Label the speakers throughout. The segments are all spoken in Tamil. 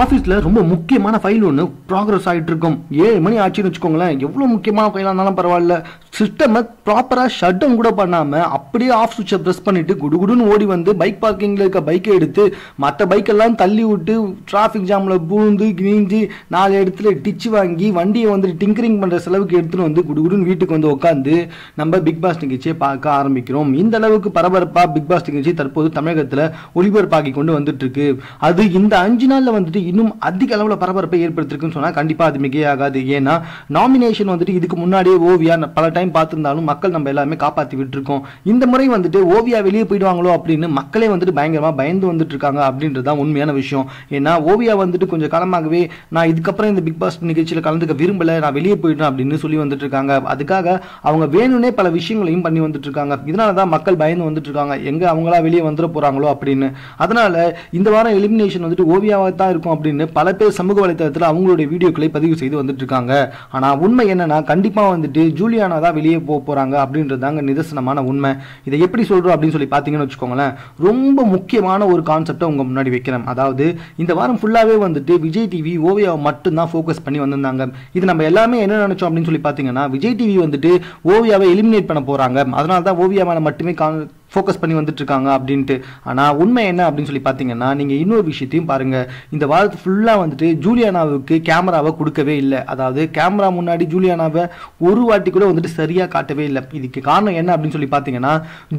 Speaker 1: ஆஃபீஸில் ரொம்ப முக்கியமான ஃபைல் ஒன்று ப்ராக்ரஸ் ஆகிட்டு இருக்கும் ஏழு மணி ஆச்சுன்னு வச்சுக்கோங்களேன். எவ்வளோ முக்கியமான ஃபைலாக இருந்தாலும் பரவாயில்ல. சிஸ்டமை ப்ராப்பராக ஷட் டவுன் கூட பண்ணாமல் அப்படியே ஆஃப் சுவிட்சை ப்ரெஸ் பண்ணிவிட்டு குடுகுடுன்னு ஓடி வந்து பைக் பார்க்கிங்கில் இருக்க பைக்கை எடுத்து மற்ற பைக்கெல்லாம் தள்ளி விட்டு டிராஃபிக் ஜாமில் பூந்து கிழிஞ்சு நாலு இடத்துல டிச்சு வாங்கி வண்டியை வந்து டிங்கரிங் பண்ணுற செலவுக்கு எடுத்துகிட்டு வந்து குடுகுடுன்னு வீட்டுக்கு வந்து உட்காந்து நம்ம பிக் பாஸ் நிகழ்ச்சியை பார்க்க ஆரம்பிக்கிறோம். இந்த அளவுக்கு பரபரப்பாக பிக் பாஸ் நிகழ்ச்சி தற்போது தமிழகத்தில் ஒளிபரப்பாக்கி கொண்டு வந்துட்டு இருக்கு அது இந்த அஞ்சு நாளில் வந்துட்டு இன்னும் அதிக அளவில் பரபரப்பை ஏற்படுத்திருக்குன்னு சொன்னால் கண்டிப்பாக அது மிகையாகாது. ஏன்னா நாமினேஷன் வந்துட்டு இதுக்கு முன்னாடியே ஓவியா பல டைம் பார்த்துருந்தாலும் மக்கள் நம்ம எல்லாமே காப்பாற்றி விட்டுருக்கோம். இந்த முறை வந்துட்டு ஓவியா வெளியே போயிடுவாங்களோ அப்படின்னு மக்களே வந்துட்டு பயங்கரமாக பயந்து வந்துட்டு இருக்காங்க அப்படின்றது தான் உண்மையான விஷயம். ஏன்னா ஓவியா வந்துட்டு கொஞ்சம் காலமாகவே நான் இதுக்கப்புறம் இந்த பிக் பாஸ் நிகழ்ச்சியில் கலந்துக்க விரும்பலை நான் வெளியே போயிட்டேன் அப்படின்னு சொல்லி வந்துட்டு இருக்காங்க அதுக்காக அவங்க வேணும்னே பல விஷயங்களையும் பண்ணி வந்துட்டு இருக்காங்க இதனால தான் மக்கள் பயந்து வந்துட்டு இருக்காங்க எங்க அவங்களா வெளியே வந்துட போறாங்களோ அப்படின்னு. அதனால இந்த வாரம் எலிமினேஷன் வந்துட்டு ஓவியாவாக தான் இருக்கும் அப்படின்னு பல பேர் சமூக வலைத்தளத்தில் அவங்களுடைய வீடியோக்களை பதிவு செய்து வந்துட்டு இருக்காங்க ஆனால் உண்மை என்னன்னா கண்டிப்பாக வந்துட்டு ஜூலியானா தான் வெளியே போக போறாங்க அப்படின்றது தாங்க நிதர்சனமான உண்மை. இதை எப்படி சொல்றோம் அப்படின்னு சொல்லி பார்த்தீங்கன்னு வச்சுக்கோங்களேன் ரொம்ப முக்கியமான ஒரு கான்செப்டை உங்கள் முன்னாடி வைக்கிறேன். அதாவது இந்த வாரம் ஃபுல்லாவே வந்துட்டு விஜய் டிவி ஓவியாவை மட்டும்தான் ஃபோக்கஸ் பண்ணி வந்திருந்தாங்க. இது நம்ம எல்லாமே என்ன நினைச்சோம் அப்படின்னு சொல்லி பார்த்தீங்கன்னா விஜய் டிவி வந்துட்டு ஓவியாவை எலிமினேட் பண்ண போறாங்க. அதனால தான் ஓவியா மேலே மட்டுமே கான் ஃபோக்கஸ் பண்ணி வந்துட்டுருக்காங்க அப்படின்ட்டு. ஆனால் உண்மை என்ன அப்படின்னு சொல்லி பார்த்தீங்கன்னா நீங்கள் இன்னொரு விஷயத்தையும் பாருங்கள் இந்த வாரத்து ஃபுல்லாக வந்துட்டு ஜூலியானாவுக்கு கேமராவை கொடுக்கவே இல்லை. அதாவது கேமரா முன்னாடி ஜூலியானாவை ஒரு வாட்டி கூட வந்துட்டு சரியாக காட்டவே இல்லை. இதுக்கு காரணம் என்ன அப்படின்னு சொல்லி பார்த்தீங்கன்னா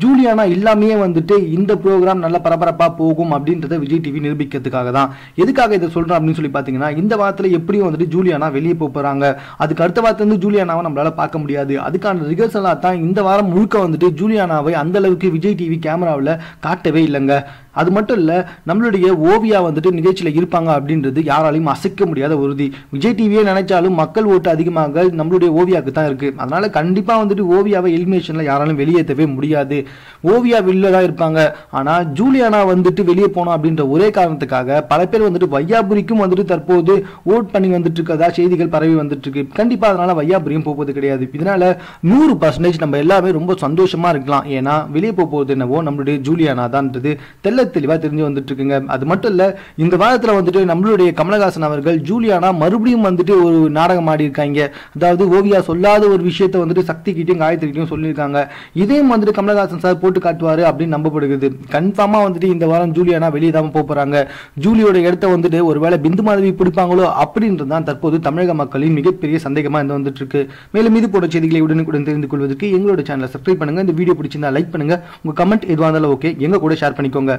Speaker 1: ஜூலியானா இல்லாமையே வந்துட்டு இந்த ப்ரோக்ராம் நல்ல பரபரப்பாக போகும் அப்படின்றத விஜய் டிவி நிரூபிக்கிறதுக்காக தான். எதுக்காக இதை சொல்கிறேன் அப்படின்னு சொல்லி பார்த்தீங்கன்னா இந்த வாரத்தில் எப்படியும் வந்துட்டு ஜூலியானா வெளியே போக போகிறாங்க அதுக்கு அடுத்த வாரத்துல இருந்து ஜூலியானாவை நம்மளால் பார்க்க முடியாது. அதுக்கான ரிகர்சலாக தான் இந்த வாரம் முழுக்க வந்துட்டு ஜூலியானாவை அந்த அளவுக்கு விஜய் டிவி கேமராவில் காட்டவே இல்லைங்க. அது மட்டும் இல்லை நம்மளுடைய ஓவியா வந்துட்டு நிகழ்ச்சியில் இருப்பாங்க அப்படின்றது யாராலையும் அசைக்க முடியாத உறுதி விஜய் டிவியே நினைச்சாலும் மக்கள் ஓட்டு அதிகமாக நம்மளுடைய ஓவியாவுக்கு தான் இருக்கு. அதனால கண்டிப்பாக வந்துட்டு ஓவியாவை எலிமினேஷனில் யாராலும் வெளியேற்றவே முடியாது. ஓவியா வெளியில் தான் இருப்பாங்க. ஆனால் ஜூலியானா வந்துட்டு வெளியே போனோம் அப்படின்ற ஒரே காரணத்துக்காக பல பேர் வந்துட்டு வையாபுரிக்கும் வந்துட்டு தற்போது ஓட் பண்ணி வந்துட்டு இருக்கதா செய்திகள் பரவி வந்துட்டு இருக்கு கண்டிப்பாக அதனால வையாபுரியும் போவது கிடையாது. இதனால நூறு பர்சன்டேஜ் நம்ம எல்லாமே ரொம்ப சந்தோஷமா இருக்கலாம். ஏன்னா வெளியே போக போகிறது என்னவோ நம்மளுடைய ஜூலியானா தான்ன்றது தெள்ள தெளிவா தெரிஞ்சு வந்துட்டு இருக்குங்க அது மட்டும் இல்ல இந்த வாரத்தில் வந்துட்டு நம்மளுடைய கமலஹாசன் அவர்கள் ஜூலியானா மறுபடியும் வந்துட்டு ஒரு நாடகம் ஆடி இருக்காங்க அதாவது ஓவியா சொல்லாத ஒரு விஷயத்தை வந்துட்டு சக்தி கிட்டையும் காயத்ரிக்கிட்டையும் சொல்லியிருக்காங்க. இதையும் வந்துட்டு கமலஹாசன் சார் போட்டு காட்டுவாரு அப்படின்னு நம்பப்படுகிறது. கன்ஃபார்மா வந்துட்டு இந்த வாரம் ஜூலியானா வெளியே தான் போகிறாங்க போறாங்க. ஜூலியோட இடத்த வந்துட்டு ஒருவேளை பிந்து மாதவி பிடிப்பாங்களோ அப்படின்றது தான் தற்போது தமிழக மக்களின் மிகப்பெரிய சந்தேகமாக இருந்து வந்துட்டு இருக்கு மேலும் இது போன்ற செய்திகளை உடனுக்குடன் தெரிந்து கொள்வதற்கு எங்களோட சேனலை சப்ஸ்கிரைப் பண்ணுங்க. இந்த வீடியோ பிடிச்சிருந்தா லைக் பண்ணுங்க. உங்க கமெண்ட் எதுவாக இருந்தாலும் ஓகே எங்க கூட ஷேர் பண்ணிக்கோங்க.